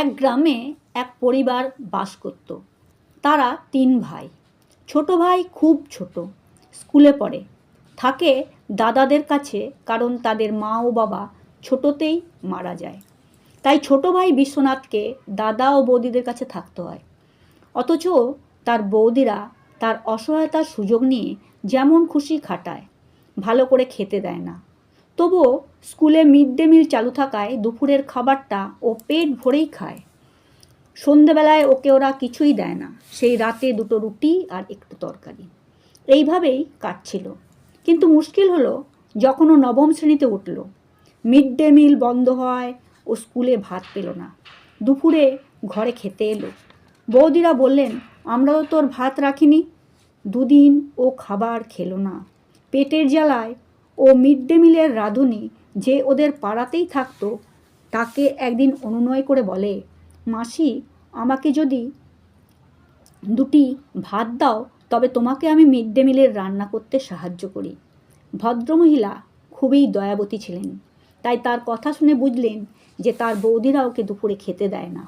এক গ্রামে এক পরিবার বাস করত। তারা তিন ভাই। ছোট ভাই খুব ছোট, স্কুলে পড়ে। থাকে দাদাদের কাছে কারণ তাদের মা ও বাবা ছোটতেই মারা যায়। তাই ছোট ভাই বিশ্বনাথকে দাদা ও বৌদিদের কাছে থাকতে হয়। অথচ তার বৌদিরা তার অসহায়তার সুযোগ নিয়ে যেমন খুশি খাটায়, ভালো করে খেতে দেয় না। তবুও স্কুলে মিড ডে মিল চালু থাকায় দুপুরের খাবারটা ও পেট ভরেই খায়। সন্ধেবেলায় ওকে ওরা কিছুই দেয় না। সেই রাতে দুটো রুটি আর একটু তরকারি। এইভাবেই কাটছিল। কিন্তু মুশকিল হলো যখন ও নবম শ্রেণীতে উঠল। মিড ডে মিল বন্ধ হয় ও স্কুলে ভাত পেল না। দুপুরে ঘরে খেতে এলো। বৌদিরা বললেন আমরা তো তোর ভাত রাখিনি। দুদিন ও খাবার খেলো না। পেটের জ্বালায় ও মিড ডে মিলের রাঁধুনি যে ওদের পাড়াতেই থাকতো, তাকে একদিন অনুনয় করে বলে, মাসি, আমাকে যদি দুটি ভাত দাও, তবে তোমাকে আমি মিড ডে মিলের রান্না করতে সাহায্য করি। ভদ্রমহিলা খুবই দয়াবতী ছিলেন, তাই তার কথা শুনে বুঝলেন যে তার বৌদিরা ওকে দুপুরে খেতে দেয় না।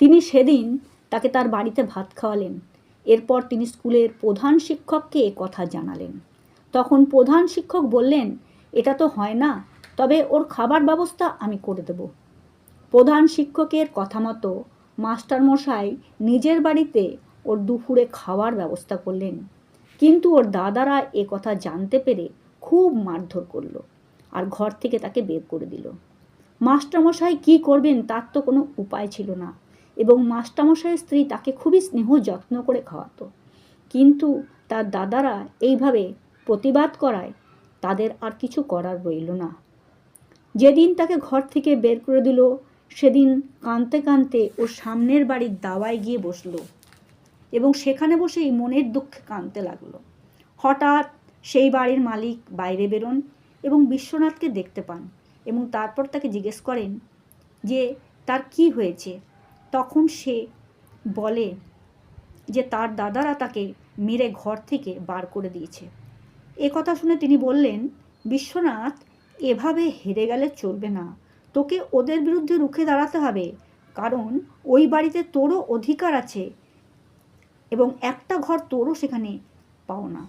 তিনি সেদিন তাকে তার বাড়িতে ভাত খাওয়ালেন, এরপর তিনি স্কুলের প্রধান শিক্ষককে কথা জানালেন। তখন প্রধান শিক্ষক বললেন, এটা তো হয় না, তবে ওর খাবার ব্যবস্থা আমি করে দেব। প্রধান শিক্ষকের কথা মতো মাস্টারমশাই নিজের বাড়িতে ওর দুপুরে খাওয়ার ব্যবস্থা করলেন। কিন্তু ওর দাদারা এ কথা জানতে পেরে খুব মারধর করল আর ঘর থেকে তাকে বের করে দিল। মাস্টারমশাই কী করবেন তার তো কোনো উপায় ছিল না এবং মাস্টারমশাইয়ের স্ত্রী তাকে খুবই স্নেহ যত্ন করে খাওয়াতো। কিন্তু তার দাদারা এইভাবে প্রতিবাদ করায়, তাদের আর কিছু করার রইল না। যেদিন তাকে ঘর থেকে বের করে দিল, সেদিন কাঁদতে কাঁদতে ওর সামনের বাড়ির দাওয়ায় গিয়ে বসল এবং সেখানে বসেই মনের দুঃখে কাঁদতে লাগল। হঠাৎ সেই বাড়ির মালিক বাইরে বেরোন এবং বিশ্বনাথকে দেখতে পান এবং তারপর তাকে জিজ্ঞেস করেন যে, তার কি হয়েছে? তখন সে বলে যে, তার দাদারা তাকে মেরে ঘর থেকে বার করে দিয়েছে। এ কথা শুনে তিনি বললেন, বিশ্বনাথ, এভাবে হেরে গেলে চলবে না। তোকে ওদের বিরুদ্ধে রুখে দাঁড়াতে হবে। কারণ ওই বাড়িতে তোরও অধিকার আছে এবং একটা ঘর তোরও সেখানে পাও না।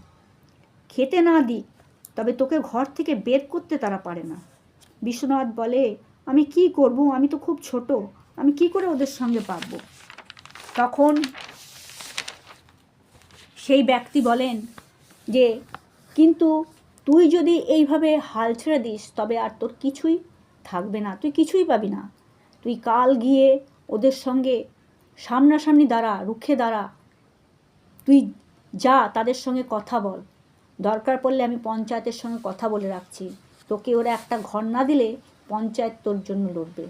খেতে না দিক, তবে তোকে ঘর থেকে বের করতে তারা পারে না। বিশ্বনাথ বলে, আমি কি করব? আমি তো খুব ছোট। আমি কি করে ওদের সঙ্গে পারব? তখন সেই ব্যক্তি বলেন যে কিন্তু তুই যদি এইভাবে হাল ছেড়ে দিস, তবে আর তোর কিছুই থাকবে না। তুই কিছুই পাবি না। তুই কাল গিয়ে ওদের সঙ্গে সামনাসামনি দাঁড়া, রুখে দাঁড়া। তুই যা, তাদের সঙ্গে কথা বল। দরকার পড়লে আমি পঞ্চায়েতের সঙ্গে কথা বলে রাখছি। তোকে ওরা একটা ঘর না দিলে পঞ্চায়েত তোর জন্য লড়বে।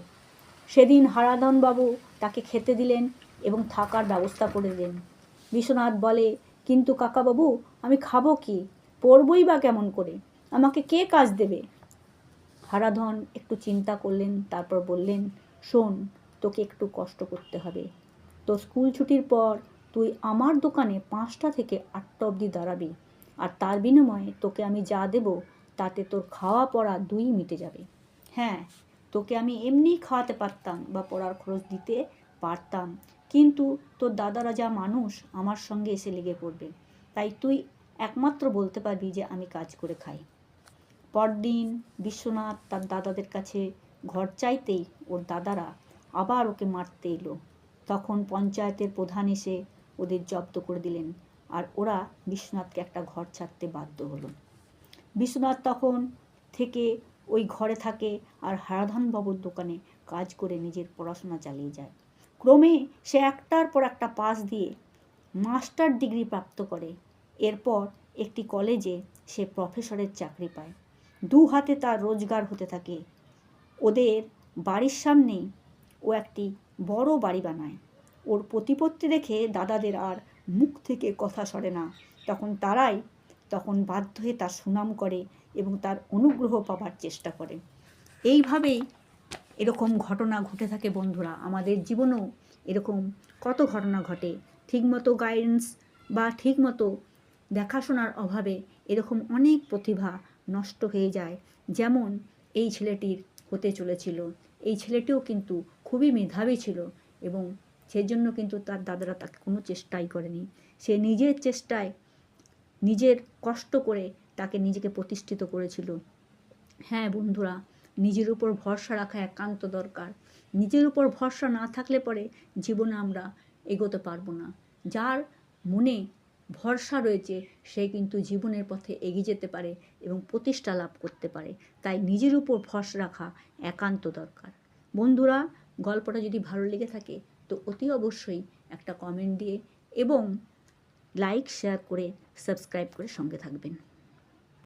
সেদিন হারাধনবাবু তাকে খেতে দিলেন এবং থাকার ব্যবস্থা করে দিলেন। বিশ্বনাথ বলে, কিন্তু কাকাবাবু, আমি খাব কি? পড়বই বা কেমন করে? আমাকে কে কাজ দেবে? হারাধন একটু চিন্তা করলেন, তারপর বললেন, শোন, তোকে একটু কষ্ট করতে হবে। তো স্কুল ছুটির পর তুই আমার দোকানে পাঁচটা থেকে আটটা অবধি দাঁড়াবি। আর তার বিনিময়ে তোকে আমি যা দেব, তাতে তোর খাওয়া পড়া দুই মিটে যাবে। হ্যাঁ তোকে আমি এমনিই খাওয়াতে পারতাম বা পড়ার খরচ দিতে পারতাম। কিন্তু তোর দাদারা যা মানুষ, আমার সঙ্গে এসে লেগে পড়বে। তাই তুই একমাত্র বলতে পারবি যে আমি কাজ করে খাই। পরদিন বিশ্বনাথ তার দাদাদের কাছে ঘর চাইতেই ওর দাদারা আবার ওকে মারতে এলো। তখন পঞ্চায়েতের প্রধান এসে ওদের জব্দ করে দিলেন আর ওরা বিশ্বনাথকে একটা ঘর ছাড়তে বাধ্য হলো। বিশ্বনাথ তখন থেকে ওই ঘরে থাকে আর হারাধনবাবুর দোকানে কাজ করে নিজের পড়াশোনা চালিয়ে যায়। ক্রমে সে একটার পর একটা পাস দিয়ে মাস্টার ডিগ্রি প্রাপ্ত করে। এরপর একটি কলেজে সে প্রফেসরের চাকরি পায়। দু হাতে তার রোজগার হতে থাকে। ওদের বাড়ির সামনেই ও একটি বড় বাড়ি বানায়। ওর প্রতিপত্তি দেখে দাদাদের আর মুখ থেকে কথা সরে না। তখন তারাই তখন বাধ্য হয়ে তার সুনাম করে এবং তার অনুগ্রহ পাবার চেষ্টা করে। এইভাবেই এরকম ঘটনা ঘটে থাকে বন্ধুরা। আমাদের জীবনেও এরকম কত ঘটনা ঘটে। ঠিকমতো গাইডেন্স বা ঠিকমতো দেখাশোনার অভাবে এরকম অনেক প্রতিভা নষ্ট হয়ে যায়। যেমন এই ছেলেটির হতে চলেছিল। এই ছেলেটিও কিন্তু খুবই মেধাবী ছিল এবং সেজন্য কিন্তু তার দাদারা তাকে কোনো চেষ্টাই করেনি। সে নিজের চেষ্টায় নিজের কষ্ট করে তাকে নিজেকে প্রতিষ্ঠিত করেছিল। হ্যাঁ বন্ধুরা, নিজের উপর ভরসা রাখা একান্ত দরকার। নিজের উপর ভরসা না থাকলে পরে জীবনে আমরা এগোতে পারব না। যার মনে ভরসা রয়েছে, সে কিন্তু জীবনের পথে এগিয়ে যেতে পারে এবং প্রতিষ্ঠা লাভ করতে পারে। তাই নিজের উপর ভরসা রাখা একান্ত দরকার। বন্ধুরা, গল্পটা যদি ভালো লেগে থাকে, তো অতি অবশ্যই একটা কমেন্ট দিয়ে এবং লাইক শেয়ার করে সাবস্ক্রাইব করে সঙ্গে থাকবেন।